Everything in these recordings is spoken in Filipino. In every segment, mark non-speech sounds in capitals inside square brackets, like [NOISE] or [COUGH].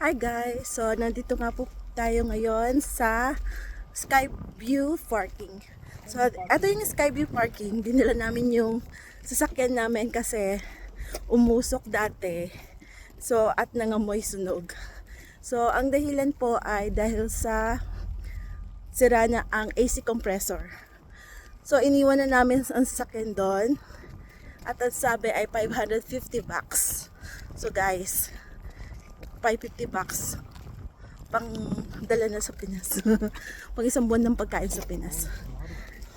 Hi guys! So, nandito nga po tayo ngayon sa Skyview Parking. So, ito yung Skyview Parking. Dinala namin yung sasakyan namin kasi umusok dati. So, at nangamoy sunog. So, ang dahilan po ay dahil sa sira na ang AC compressor. So, iniwan na namin ang sasakyan doon. At ang sabi ay 550 bucks. So, guys, 550 bucks pang dala na sa Pinas. [LAUGHS] pang isang buwan ng pagkain sa Pinas.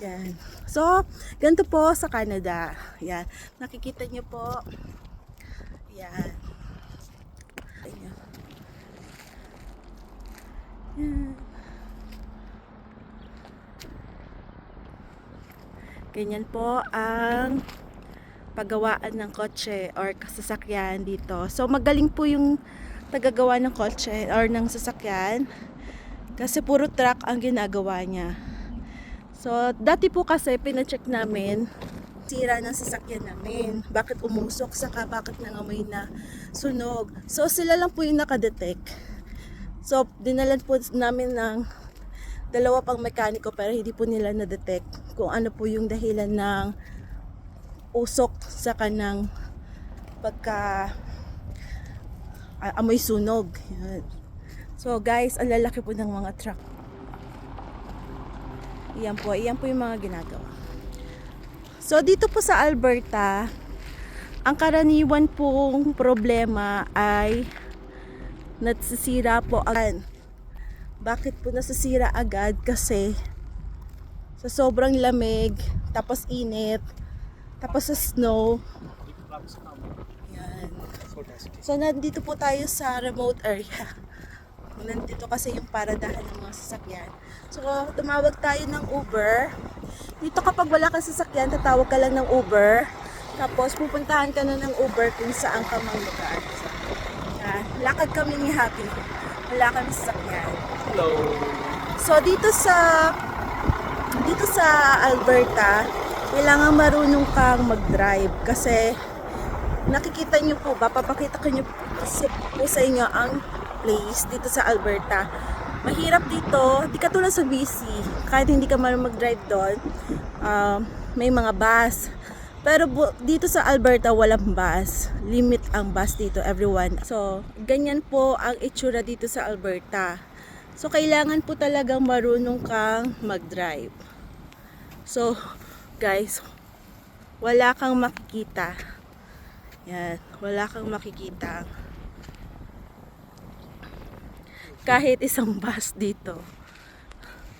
Yan. So, ganito po sa Canada. Yan. Nakikita niyo po. Yan. Yan. Ganyan po ang paggawaan ng kotse or sasakyan dito. So magaling po yung tagagawa ng kotse or ng sasakyan kasi puro truck ang ginagawa niya. So dati po kasi pina-check namin sira ng sasakyan namin. Bakit umusok saka bakit nangamoy na sunog. So sila lang po yung nakadetect. So dinalan po namin ng dalawa pang mekaniko pero hindi po nila na-detect kung ano po yung dahilan ng usok sa kanang pagka amoy sunog. Yan. So guys, ang lalaki po ng mga truck. Iyan po, iyan po yung mga ginagawa. So dito po sa Alberta, ang karaniwan pong problema ay natsisira po agad. Bakit po nasisira agad? Kasi sa sobrang lamig, tapos init, tapos sa snow. Yan. So, nandito po tayo sa remote area. [LAUGHS] Nandito kasi yung paradahan ng mga sasakyan. So, tumawag tayo ng Uber. Dito kapag wala kang sasakyan, tatawag ka lang ng Uber. Tapos, pupuntahan ka na ng Uber kung saan ka mang lugar. Yan. Lakad kami ni Happy. Wala kami sasakyan. Hello. So dito sa dito sa Alberta, kailangan marunong kang mag-drive kasi nakikita niyo po ba, papakita ko kasi po sa inyo ang place dito sa Alberta. Mahirap dito, di katulad sa BC, kahit hindi ka marunong mag-drive doon, um, may mga bus. Pero dito sa Alberta, walang bus. Limit ang bus dito, everyone. So, ganyan po ang itsura dito sa Alberta. So, kailangan po talagang marunong kang mag-drive. So, guys, wala kang makikita. Yan, wala kang makikita. Kahit isang [LAUGHS] bus dito.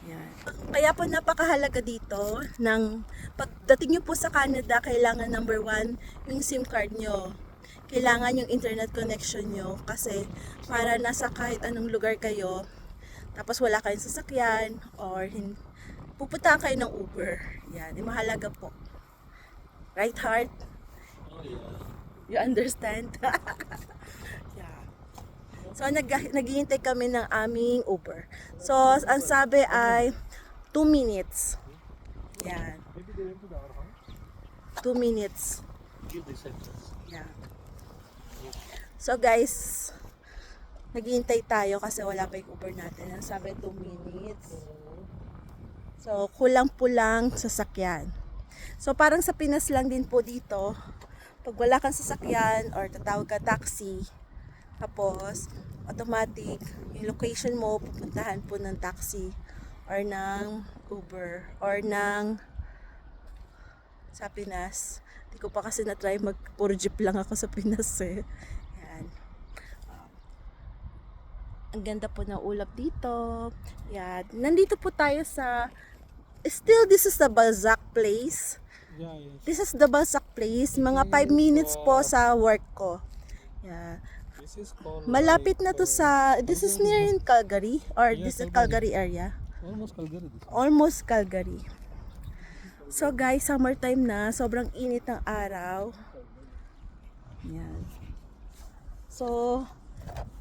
Yan. Kaya po napakahalaga dito ng pagdating nyo po sa Canada, kailangan number one, yung SIM card nyo. Kailangan yung internet connection nyo kasi para nasa kahit anong lugar kayo, tapos wala kayong sasakyan or hin- pupunta kayo ng Uber. Yan, mahalaga po. Right heart? Oh, yeah. You understand? [LAUGHS] yeah. So, nag naghihintay kami ng aming Uber. So, ang sabi ay 2 minutes. Yan. Maybe they went to the other house. 2 minutes. Yeah. So, guys, naghihintay tayo kasi wala pa yung Uber natin. Ang sabi 2 minutes. So, kulang po lang sasakyan. So, parang sa Pinas lang din po dito. Pag wala kang sasakyan or tatawag ka taxi, tapos automatic, yung location mo, pupuntahan po ng taxi or ng Uber or ng sa Pinas. Hindi ko pa kasi na-try mag puro jeep lang ako sa Pinas [LAUGHS] eh. Yan. Ang ganda po ng ulap dito. Yan. Nandito po tayo sa Still, this is the Balzac place. This is the Balzac place. Mga 5 minutes po sa work ko. Yeah. This is called. Malapit na to sa, this is near in Calgary or this is Calgary. Calgary area. Almost Calgary. This. Almost Calgary. So guys, summertime na, sobrang init ng araw. Yan. So,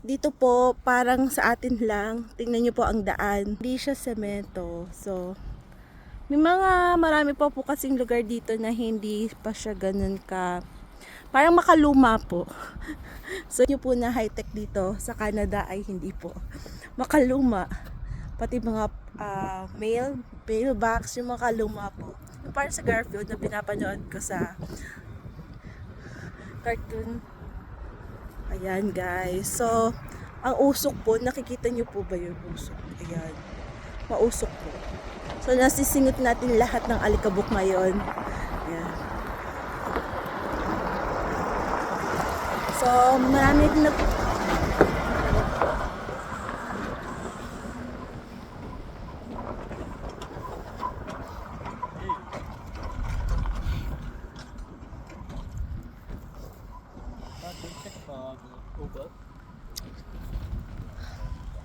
dito po, parang sa atin lang, tingnan nyo po ang daan. Hindi siya semento. So, may mga marami pa po kasing lugar dito na hindi pa siya ganun ka Parang makaluma po. [LAUGHS] So, yung po na high-tech dito sa Canada ay hindi po. Makaluma. Pati mga ah, mail, mailbox, yung makaluma po. Yung parang sa Garfield na pinapanood ko sa cartoon. Ayan guys. So, ang usok po, nakikita niyo po ba yung usok? Ayan. Mausok po. So, nasisingit natin lahat ng alikabok ngayon. Ayan. So, marami din nag...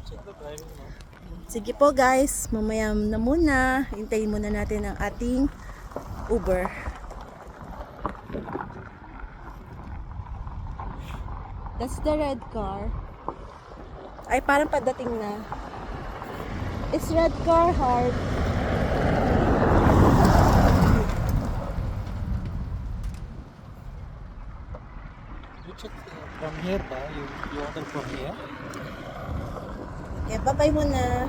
Check the driving now. Sige po guys, mamaya na muna. Hintayin muna natin ang ating Uber. That's the red car. Ay, parang padating na. It's red car, heart. You check uh, from here, ba? You, you order from here? Okay, bye-bye muna.